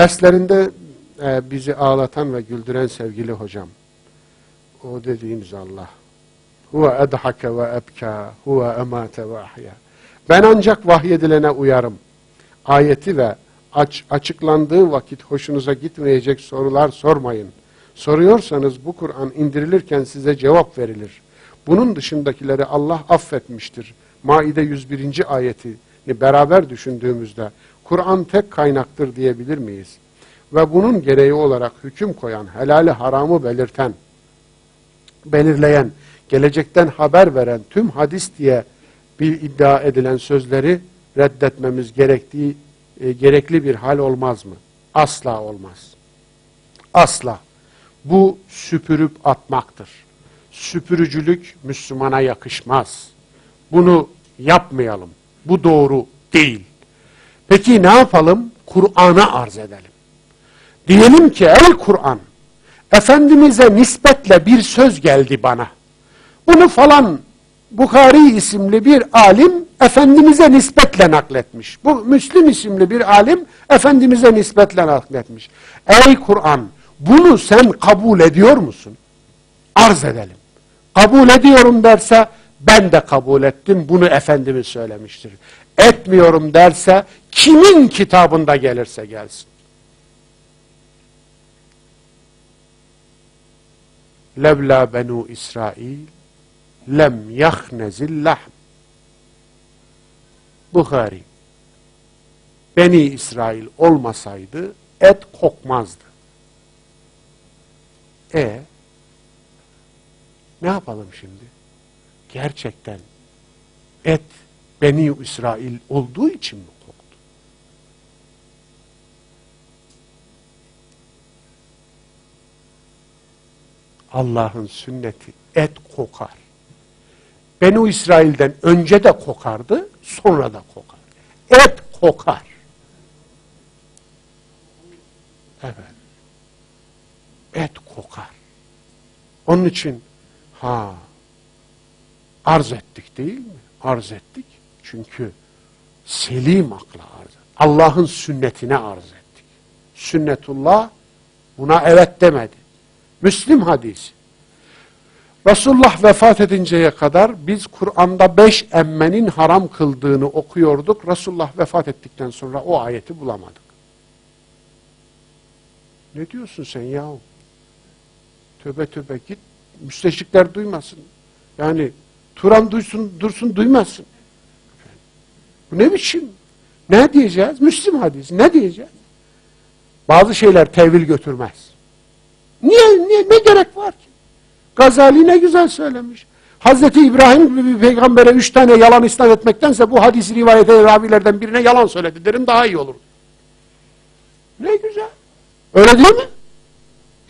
Derslerinde e, bizi ağlatan ve güldüren sevgili hocam. O dediğiniz Allah. Huve edhake ve ebka, huve emate ve ahya. Ben ancak vahyedilene uyarım. Ayeti ve aç, açıklandığı vakit hoşunuza gitmeyecek sorular sormayın. Soruyorsanız bu Kur'an indirilirken size cevap verilir. Bunun dışındakileri Allah affetmiştir. Maide 101. ayetini beraber düşündüğümüzde Kur'an tek kaynaktır diyebilir miyiz? Ve bunun gereği olarak hüküm koyan, helali haramı belirten, belirleyen, gelecekten haber veren tüm hadis diye bir iddia edilen sözleri reddetmemiz gerektiği e, gerekli bir hal olmaz mı? Asla olmaz. Asla. Bu süpürüp atmaktır. Süpürücülük Müslümana yakışmaz. Bunu yapmayalım. Bu doğru değil. Peki ne yapalım? Kur'an'a arz edelim. Diyelim ki ey Kur'an, Efendimiz'e nispetle bir söz geldi bana. Bunu falan Bukhari isimli bir alim Efendimiz'e nispetle nakletmiş. Bu Müslim isimli bir alim Efendimiz'e nispetle nakletmiş. Ey Kur'an bunu sen kabul ediyor musun? Arz edelim. Kabul ediyorum derse ben de kabul ettim bunu Efendimiz söylemiştir. Etmiyorum derse kimin kitabında gelirse gelsin. Levla benu İsrail lem yahnezil lahm. Bukhari. Beni İsrail olmasaydı et kokmazdı. E ne yapalım şimdi? Gerçekten et Beni İsrail olduğu için mi koktu? Allah'ın sünneti et kokar. Beni İsrail'den önce de kokardı, sonra da kokar. Et kokar. Evet. Et kokar. Onun için ha arz ettik değil mi? Arz ettik. Çünkü selim akla arz ettik. Allah'ın sünnetine arz ettik. Sünnetullah buna evet demedi. Müslim hadisi. Resulullah vefat edinceye kadar biz Kur'an'da beş emmenin haram kıldığını okuyorduk. Resulullah vefat ettikten sonra o ayeti bulamadık. Ne diyorsun sen yahu? Töbe töbe git. Müsteşrikler duymasın. Yani Turan duysun, dursun duymasın. Bu ne biçim? Ne diyeceğiz? Müslim hadisi. Ne diyeceğiz? Bazı şeyler tevil götürmez. Niye, niye, ne gerek var ki? Gazali ne güzel söylemiş. Hazreti İbrahim gibi bir peygambere üç tane yalan isnat etmektense bu hadisi rivayet eden ravilerden birine yalan söyledi derim daha iyi olur. Ne güzel. Öyle değil mi?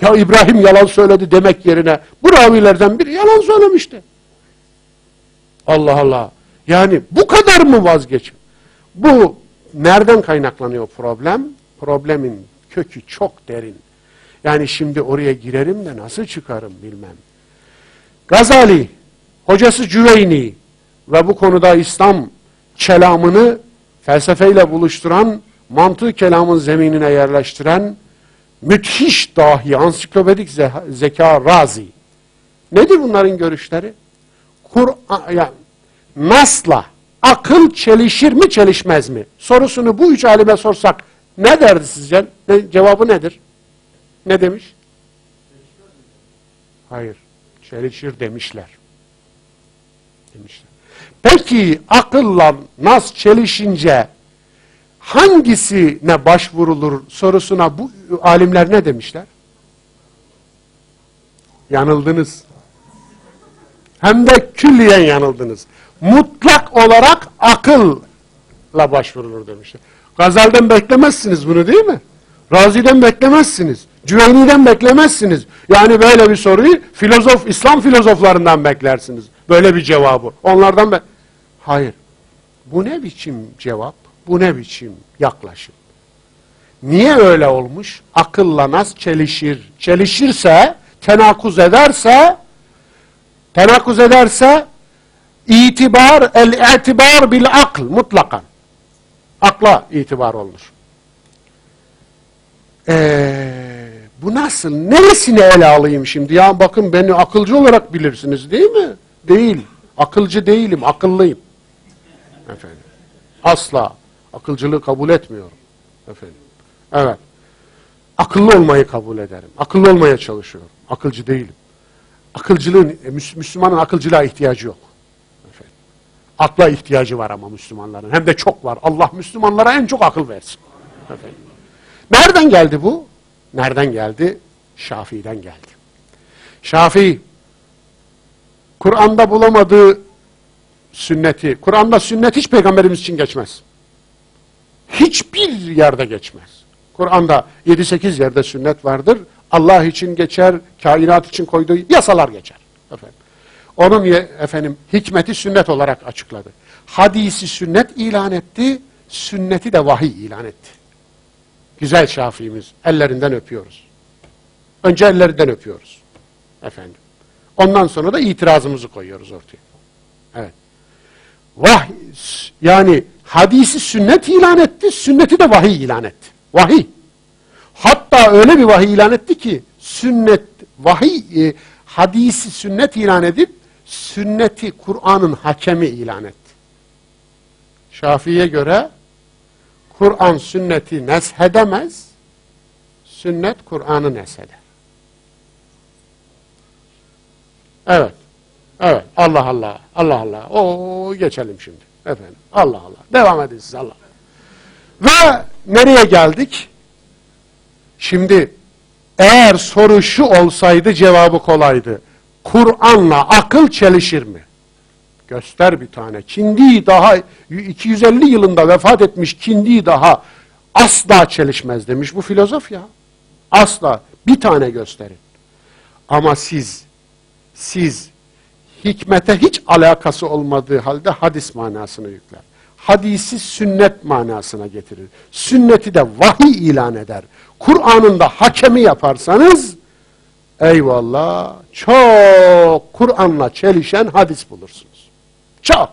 Ya İbrahim yalan söyledi demek yerine bu ravilerden biri yalan söylemişti. Allah Allah. Yani bu kadar mı vazgeçim? Bu nereden kaynaklanıyor problem? Problemin kökü çok derin. Yani şimdi oraya girerim de nasıl çıkarım bilmem. Gazali, hocası Cüveyni ve bu konuda İslam kelamını felsefeyle buluşturan, mantığı kelamın zeminine yerleştiren müthiş dahi, ansiklopedik zeka razi. Nedir bunların görüşleri? Kur'an, yani nasla akıl çelişir mi çelişmez mi? Sorusunu bu üç alime sorsak ne derdi sizce? Ne, cevabı nedir? Ne demiş? Hayır. Çelişir demişler. Demişler. Peki akılla nas çelişince hangisine başvurulur sorusuna bu alimler ne demişler? Yanıldınız. Hem de külliyen yanıldınız. Mutlak olarak akılla başvurulur demişler. Gazal'den beklemezsiniz bunu değil mi? Razi'den beklemezsiniz. Cüveyni'den beklemezsiniz. Yani böyle bir soruyu filozof, İslam filozoflarından beklersiniz. Böyle bir cevabı. Onlardan be Hayır. Bu ne biçim cevap? Bu ne biçim yaklaşım? Niye öyle olmuş? Akılla nas çelişir. Çelişirse, tenakuz ederse, tenakuz ederse itibar, el-itibar bil akl mutlakan. Akla itibar olunur. Ee, bu nasıl? Neresini ele alayım şimdi? Ya bakın beni akılcı olarak bilirsiniz değil mi? Değil. Akılcı değilim, akıllıyım. Efendim. Asla. Akılcılığı kabul etmiyorum. Efendim. Evet. Akıllı olmayı kabul ederim. Akıllı olmaya çalışıyorum. Akılcı değilim. Akılcılığın, e, Müs- Müslümanın akılcılığa ihtiyacı yok. Efendim. Akla ihtiyacı var ama Müslümanların. Hem de çok var. Allah Müslümanlara en çok akıl versin. Nereden geldi bu? Nereden geldi? Şafii'den geldi. Şafii, Kur'an'da bulamadığı sünneti, Kur'an'da sünnet hiç peygamberimiz için geçmez. Hiçbir yerde geçmez. Kur'an'da 7-8 yerde sünnet vardır. Allah için geçer, kainat için koyduğu yasalar geçer. Efendim. Onun efendim hikmeti sünnet olarak açıkladı. Hadisi sünnet ilan etti, sünneti de vahiy ilan etti. Güzel Şafiimiz. Ellerinden öpüyoruz. Önce ellerinden öpüyoruz. Efendim. Ondan sonra da itirazımızı koyuyoruz ortaya. Evet. Vah, yani hadisi sünnet ilan etti, sünneti de vahiy ilan etti. Vahiy. Hatta öyle bir vahiy ilan etti ki sünnet, vahiy, e, hadisi sünnet ilan edip sünneti Kur'an'ın hakemi ilan etti. Şafii'ye göre Kur'an sünneti neshedemez, sünnet Kur'an'ı nesheder. Evet. Evet. Allah Allah. Allah Allah. O geçelim şimdi. Efendim. Allah Allah. Devam edin siz Allah. Ve nereye geldik? Şimdi eğer soru şu olsaydı cevabı kolaydı. Kur'an'la akıl çelişir mi? Göster bir tane. Kindi daha 250 yılında vefat etmiş Kindi daha asla çelişmez demiş bu filozof ya. Asla. Bir tane gösterin. Ama siz siz hikmete hiç alakası olmadığı halde hadis manasını yükler. Hadisi sünnet manasına getirir. Sünneti de vahiy ilan eder. Kur'an'ın da hakemi yaparsanız eyvallah çok Kur'an'la çelişen hadis bulursunuz. Çok.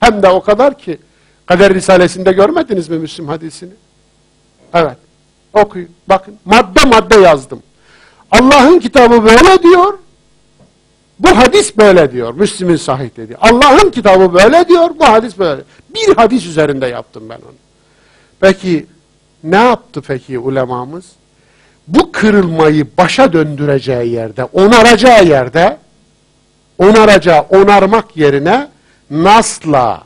Hem de o kadar ki Kader Risalesi'nde görmediniz mi Müslim hadisini? Evet. Okuyun. Bakın. Madde madde yazdım. Allah'ın kitabı böyle diyor. Bu hadis böyle diyor. Müslim'in sahih dedi. Allah'ın kitabı böyle diyor. Bu hadis böyle. Bir hadis üzerinde yaptım ben onu. Peki ne yaptı peki ulemamız? Bu kırılmayı başa döndüreceği yerde, onaracağı yerde, onaracağı, onarmak yerine nasla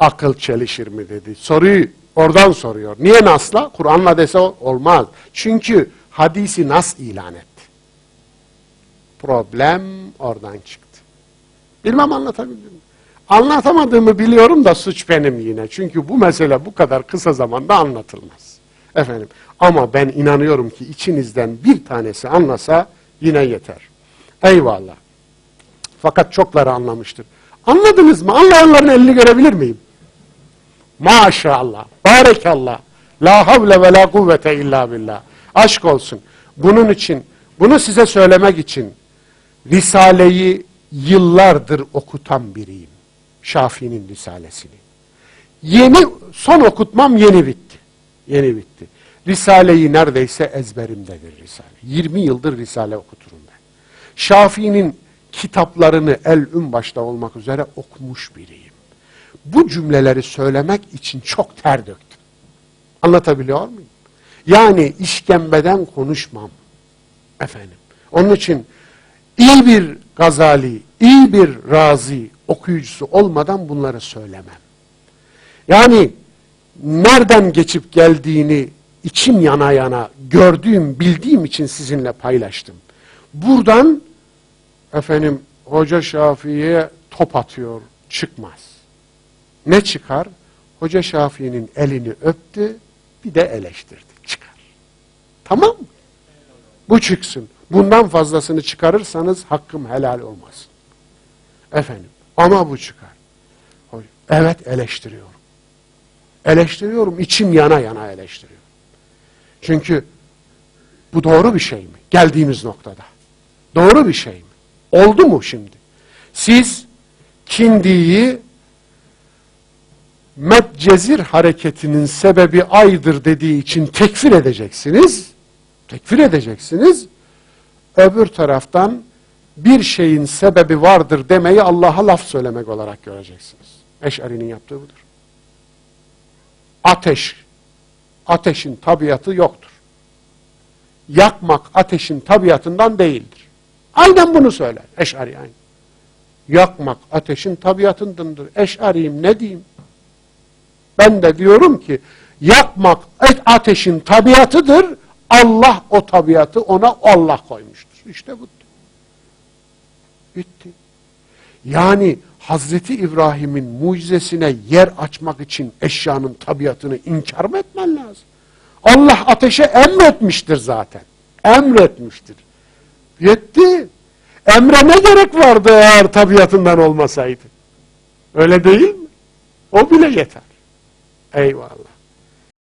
akıl çelişir mi dedi. Soruyu oradan soruyor. Niye nasla? Kur'an'la dese olmaz. Çünkü hadisi nas ilan etti. Problem oradan çıktı. Bilmem anlatabildim mi? Anlatamadığımı biliyorum da suç benim yine. Çünkü bu mesele bu kadar kısa zamanda anlatılmaz. Efendim ama ben inanıyorum ki içinizden bir tanesi anlasa yine yeter. Eyvallah. Fakat çokları anlamıştır. Anladınız mı? Anlayanların elini görebilir miyim? Maşallah. Barekallah. La havle ve la kuvvete illa billah. Aşk olsun. Bunun için, bunu size söylemek için Risale'yi yıllardır okutan biriyim. Şafii'nin Risalesini. Yeni, son okutmam yeni bitti. Yeni bitti. Risale'yi neredeyse ezberimdedir Risale. 20 yıldır Risale okuturum ben. Şafii'nin kitaplarını el-üm başta olmak üzere okumuş biriyim. Bu cümleleri söylemek için çok ter döktüm. Anlatabiliyor muyum? Yani işkembeden konuşmam. Efendim. Onun için iyi bir gazali, iyi bir razi okuyucusu olmadan bunları söylemem. Yani nereden geçip geldiğini içim yana yana gördüğüm, bildiğim için sizinle paylaştım. Buradan efendim Hoca Şafii'ye top atıyor, çıkmaz. Ne çıkar? Hoca Şafii'nin elini öptü, bir de eleştirdi. Çıkar. Tamam? Bu çıksın. Bundan fazlasını çıkarırsanız hakkım helal olmaz. Efendim ama bu çıkar. Evet eleştiriyorum. Eleştiriyorum. içim yana yana eleştiriyorum. Çünkü bu doğru bir şey mi? Geldiğimiz noktada. Doğru bir şey mi? Oldu mu şimdi? Siz kindiyi Medcezir hareketinin sebebi aydır dediği için tekfir edeceksiniz. tekfir edeceksiniz. Öbür taraftan bir şeyin sebebi vardır demeyi Allah'a laf söylemek olarak göreceksiniz. Eş'ari'nin yaptığı budur. Ateş, ateşin tabiatı yoktur. Yakmak ateşin tabiatından değildir. Aynen bunu söyler Eş'ari aynı. Yakmak ateşin tabiatındandır. Eş'ariyim ne diyeyim? Ben de diyorum ki yakmak ateşin tabiatıdır. Allah o tabiatı ona Allah koymuştur. İşte bu. Bitti. Yani Hazreti İbrahim'in mucizesine yer açmak için eşyanın tabiatını inkar mı etmen lazım? Allah ateşe emretmiştir zaten. Emretmiştir. Yetti. Emre ne gerek vardı eğer tabiatından olmasaydı? Öyle değil mi? O bile yeter. Eyvallah.